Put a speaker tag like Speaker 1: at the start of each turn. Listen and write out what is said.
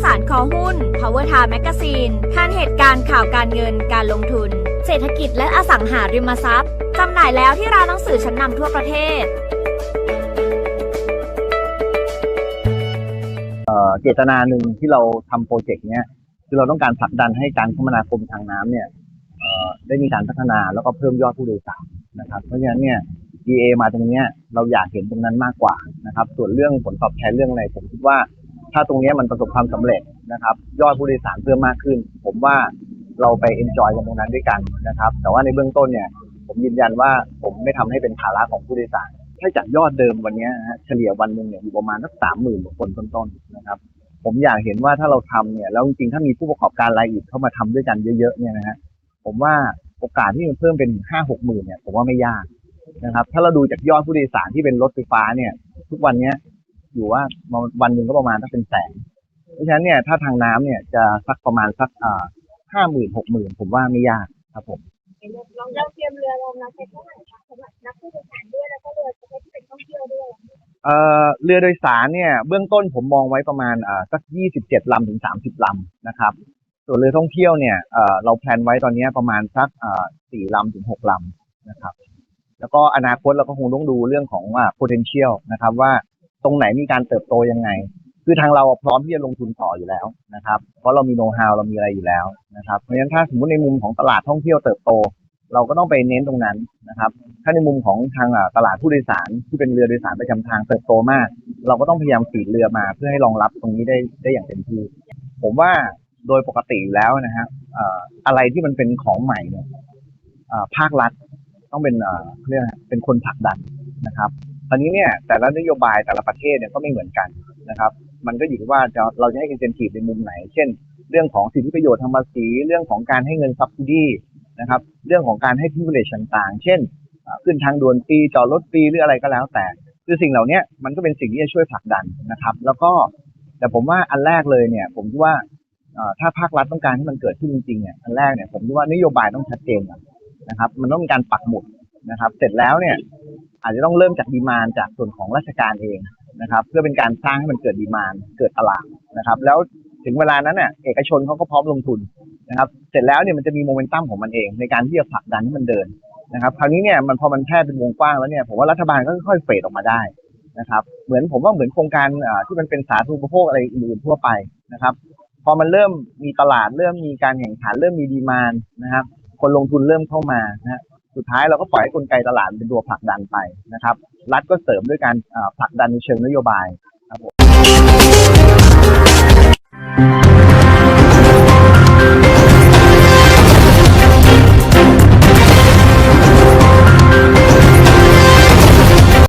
Speaker 1: Power Time Magazine ท่านเหตุการณ์ข่าวการเงินการลงทุน เศรษฐกิจและอสังหาริมทรัพย์จำหน่ายแล้วที่ร้านหนังสือชั้นนำทั่วประเทศ
Speaker 2: เจตนาหนึ่งที่เราทำโปรเจกต์เนี้ยคือเราต้องการผลักดันให้การคมนาคมทางน้ำเนี่ยได้มีการพัฒนาแล้วก็เพิ่มยอดผู้โดยสารนะครับ เพราะฉะนั้นเนี่ย DA มาตรงนี้เราอยากเห็นตรงนั้นมากกว่านะครับ ส่วนเรื่องผลตอบแทนเรื่องอะไรผมคิดว่า ถ้าตรงนี้มันประสบความสำเร็จนะครับ ยอดผู้โดยสารเพิ่มมากขึ้น ผมว่าเราไปเอนจอยกันตรงนั้นด้วยกันนะครับ แต่ว่าในเบื้องต้นเนี่ย ผมยืนยันว่าผมไม่ทำให้เป็นภาระของผู้โดยสารถ้าจากยอดเดิมวันนี้นะฮะเฉลี่ยวันหนึ่งเนี่ยอยู่ประมาณสักสามหมื่นคนต้นๆนะครับ ผมอยากเห็นว่าถ้าเราทำเนี่ยแล้วจริงๆถ้ามีผู้ประกอบการรายอื่นเข้ามาทำด้วยกันเยอะๆเนี่ยนะฮะผมว่าโอกาสที่จะเพิ่มเป็นห้าหกหมื่นเนี่ยผมว่าไม่ยากนะครับ ถ้าเราดูจากยอดผู้โดยสารที่เป็นรถไฟฟ้าเนี่ย ทุกวันเนี้ย อยู่ว่าวันหนึ่งก็ประมาณสักเป็นแสนเพราะฉะนั้นเนี่ยถ้าทางน้ำเนี่ยจะสักประมาณสักอ่าห้าหมื่นหกหมื่นผมว่าไม่ยากครับผม
Speaker 3: เราเตรียมเรือรองรับไปเท่าไหร่คะสำหรับนักผู้โดยสารด้วยแล้วก็เรือประเภทที่เป็นท่องเที่ยวด้วย
Speaker 2: เอ่อเรือโดยสารเนี่ยเบื้องต้นผมมองไว้ประมาณอ่าสัก27ลำถึง30ลำนะครับ ส่วนเรือท่องเที่ยวเนี่ยเอ่อเราแพลนไว้ตอนนี้ประมาณสักอ่า4ลำถึง6ลำนะครับ แล้วก็อนาคตเราก็คงต้องดูเรื่องของอ่า potential นะครับว่า ตรงไหนมีการเติบโตยังไง คือทางเราพร้อมที่จะลงทุนต่ออยู่แล้วนะครับ เพราะเรามีโน้ตฮาวเรามีอะไรอยู่แล้วนะครับเพราะฉะนั้นถ้าสมมติในมุมของตลาดท่องเที่ยวเติบโต เราก็ต้องไปเน้นตรงนั้นนะครับ ถ้าในมุมของทางตลาดผู้โดยสารที่เป็นเรือโดยสารประจำทางเติบโตมาก เราก็ต้องพยายามฝีดเรือมาเพื่อให้รองรับตรงนี้ได้ได้อย่างเต็มที่ผมว่าโดยปกติแล้วนะฮะเอ่อะไรที่มันเป็นของใหม่เนี่ยภาครัฐต้องเป็นเรียกอะไรเป็นคนผลักดันนะครับ อนนี้เนี่ยแต่ละนโยบายแต่ละประเทศเนี่ยก็ไม่เหมือนกันนะครับ มันก็อยู่ที่ว่าจะเราจะให้ incentive ในมุมไหน เช่น เรื่องของสิทธิประโยชน์ทางภาษีเรื่องของการให้เงิน subsidy นะครับ เรื่องของการให้ privilege ต่างๆ เช่น ขึ้นทางด่วนฟรีจอดรถฟรีหรืออะไรก็แล้วแต่ คือสิ่งเหล่านี้มันก็เป็นสิ่งที่จะช่วยผลักดันนะครับ แล้วก็แต่ผมว่าอันแรกเลยเนี่ย ผมคิดว่าถ้าภาครัฐต้องการให้มันเกิดขึ้นจริงๆเนี่ยอันแรกเนี่ยผมคิดว่านโยบายต้องชัดเจนนนะครับ มันต้องมีการปักหมุดนะครับ เสร็จแล้วเนี่ย อาจจะต้องเริ่มจากดีมานจากส่วนของราชการเองนะครับ เพื่อเป็นการสร้างให้มันเกิดดีมานเกิดตลาดนะครับ แล้วถึงเวลานั้นเนี่ยเอกชนเขาก็พร้อมลงทุนนะครับ เสร็จแล้วเนี่ยมันจะมีโมเมนตัมของมันเอง ในการที่จะผลักดันให้มันเดินนะครับ คราวนี้เนี่ยมันพอมันแพร่เป็นวงกว้างแล้วเนี่ยผมว่ารัฐบาลก็ค่อยๆเฟดออกมาได้นะครับ เหมือนผมว่าเหมือนโครงการที่มันเป็นสาธารณูปโภคอะไรอื่นทั่วไปนะครับ พอมันเริ่มมีตลาดเริ่มมีการแข่งขันเริ่มมีดีมานนะครับ คนลงทุนเริ่มเข้ามานะ สุดท้ายเราก็ปล่อยให้กลไกตลาดเป็นตัวผลักดันไปนะครับ รัฐก็เสริมด้วยการผลักดันในเชิงนโยบายครับผม